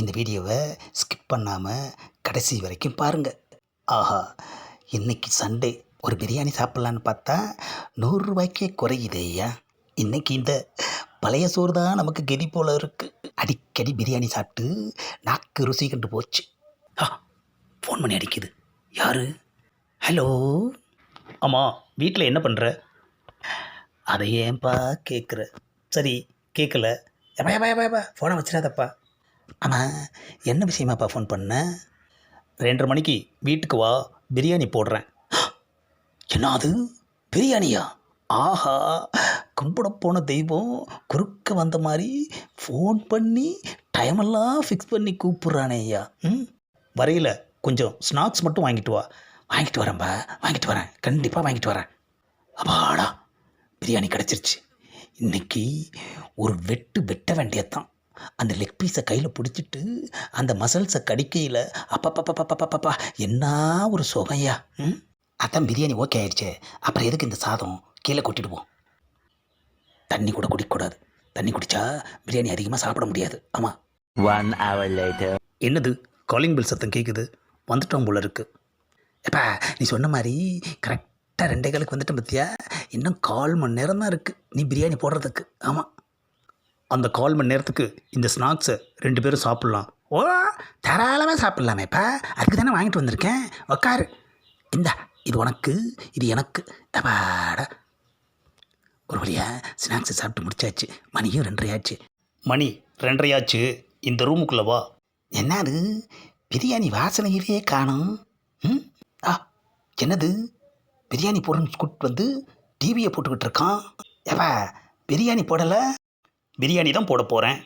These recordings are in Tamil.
இந்த வீடியோவை ஸ்கிப் பண்ணாமல் கடைசி வரைக்கும் பாருங்கள் ஆஹா இன்னைக்கு சண்டே ஒரு பிரியாணி சாப்பிட்லான்னு பார்த்தா நூறுரூவாய்க்கே குறையுதேயா இன்னைக்கு இந்த பழைய சோறு தான் நமக்கு கெதி போல் இருக்குது அடிக்கடி பிரியாணி சாப்பிட்டு நாக்கு ருசி கண்டு போச்சு. ஆ ஃபோன் பண்ணி அடிக்குது. யார்? ஹலோ ஆமாம் வீட்டில் என்ன பண்ணுற அதை ஏன்பா கேட்குற சரி கேட்கல எப்பா எப்பா எப்பா எப்பா ஃபோனை வச்சிடாதப்பா. ஆமாம் என்ன விஷயமாப்பா ஃபோன் பண்ண? ரெண்டரை மணிக்கு வீட்டுக்கு வா பிரியாணி போடுறேன். என்ன அது? பிரியாணியா? ஆஹா கும்பிட போன தெய்வம் குறுக்க வந்த மாதிரி ஃபோன் பண்ணி டைமெல்லாம் ஃபிக்ஸ் பண்ணி கூப்பிட்றானே ஐயா. ம்? வரையில் கொஞ்சம் ஸ்நாக்ஸ் மட்டும் வாங்கிட்டு வா. வாங்கிட்டு வரேன்பா வாங்கிட்டு வரேன். கண்டிப்பாக வாங்கிட்டு வரேன். அப்பாடா பிரியாணி கிடச்சிருச்சு. இன்றைக்கி ஒரு வெட்டு வெட்ட வேண்டியதுதான். அந்த லெக் பீஸை கையில் பிடிச்சிட்டு அந்த மசல்ஸை கடிக்கையில் அப்பப்பப்பப்பப்பப்பா என்ன ஒரு சுகையா ம்? அதான் பிரியாணி ஓகே ஆயிடுச்சு. அப்புறம் எதுக்கு இந்த சாதம்? கீழே கொட்டிடுவோம். தண்ணி கூட குடிக்கக்கூடாது. தண்ணி குடித்தா பிரியாணி அதிகமாக சாப்பிட முடியாது. ஆமாம் One hour later. என்னது? காலிங் பில் சத்தம் கேட்குது வந்துட்டோம் போல இருக்கு. எப்பா நீ சொன்ன மாதிரி கரெக்டாக ரெண்டே காலுக்கு வந்துட்டேன் பத்தியா? இன்னும் கால் மணி நேரம் தான் இருக்குது நீ பிரியாணி போடுறதுக்கு. ஆமாம் அந்த கால் மணி நேரத்துக்கு இந்த ஸ்நாக்ஸை ரெண்டு பேரும் சாப்பிட்லாம். ஓ தாராளமாக சாப்பிட்லாமேப்பா அதுக்கு தானே வாங்கிட்டு வந்திருக்கேன். உக்காரு. இந்தா இது உனக்கு இது எனக்கு. அப்பாடா. ஒரு வழியாக ஸ்நாக்ஸை சாப்பிட்டு முடிச்சாச்சு. மணியும் ரெண்டரையாச்சு. மணி ரெண்டரையாச்சு. இந்த ரூமுக்குள்ளே வா. என்னது பிரியாணி வாசனையவே காணும். ம்? ஆ என்னது? பிரியாணி போடணும்னு கூப்பிட்டு வந்து டிவியை போட்டுக்கிட்டு இருக்கான். ஏப்பா பிரியாணி போடலை? பிரியாணி தான் போட போகிறேன்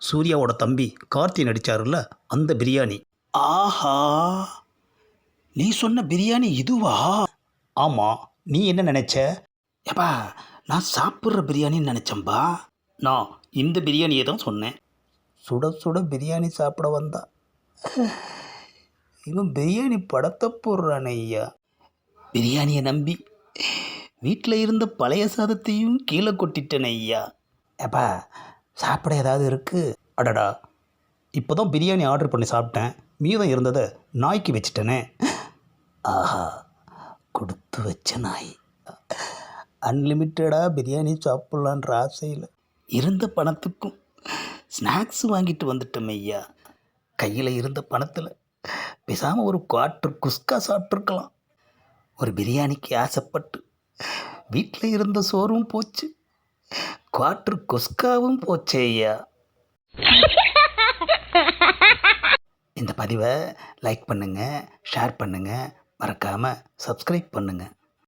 சூர்யாவோட தம்பி கார்த்தி நடிச்சாருல்ல அந்த பிரியாணி. ஆஹா. நீ சொன்ன பிரியாணி இதுவா? ஆமாம் நீ என்ன நினச்ச? ஏப்பா நான் சாப்பிட்ற பிரியாணின்னு நினச்சேன்பா. நான் இந்த பிரியாணியை தான் சொன்னேன். சுட சுட பிரியாணி சாப்பிட வந்தா. இவன் பிரியாணி படத்தை போடுறானே ஐயா. பிரியாணியை நம்பி வீட்டில் இருந்த பழைய சாதத்தையும் கீழே கொட்டிட்டேனே ஐயா. ஏப்பா சாப்பிட ஏதாவது இருக்குது அடடா. இப்போ தான் பிரியாணி ஆர்டர் பண்ணி சாப்பிட்டேன். மீதம் இருந்ததை நாய்க்கு வச்சுட்டேனே. ஆஹா கொடுத்து வச்ச நாய். அன்லிமிட்டடாக பிரியாணி சாப்பிட்லான்ற ஆசையில் இருந்த பணத்துக்கும் ஸ்நாக்ஸ் வாங்கிட்டு வந்துட்டோம் ஐயா. கையில் இருந்த பணத்தில் பேசாமல் ஒரு குவாட்ரு குஸ்கா சாப்பிட்ருக்கலாம் ஒரு பிரியாணிக்கு ஆசைப்பட்டு வீட்டில் இருந்த சோறும் போச்சு. குவாட்ரு கொஸ்காவும் போச்சேயா இந்த பதிவை லைக் பண்ணுங்கள் ஷேர் பண்ணுங்கள் மறக்காமல் சப்ஸ்கிரைப் பண்ணுங்கள்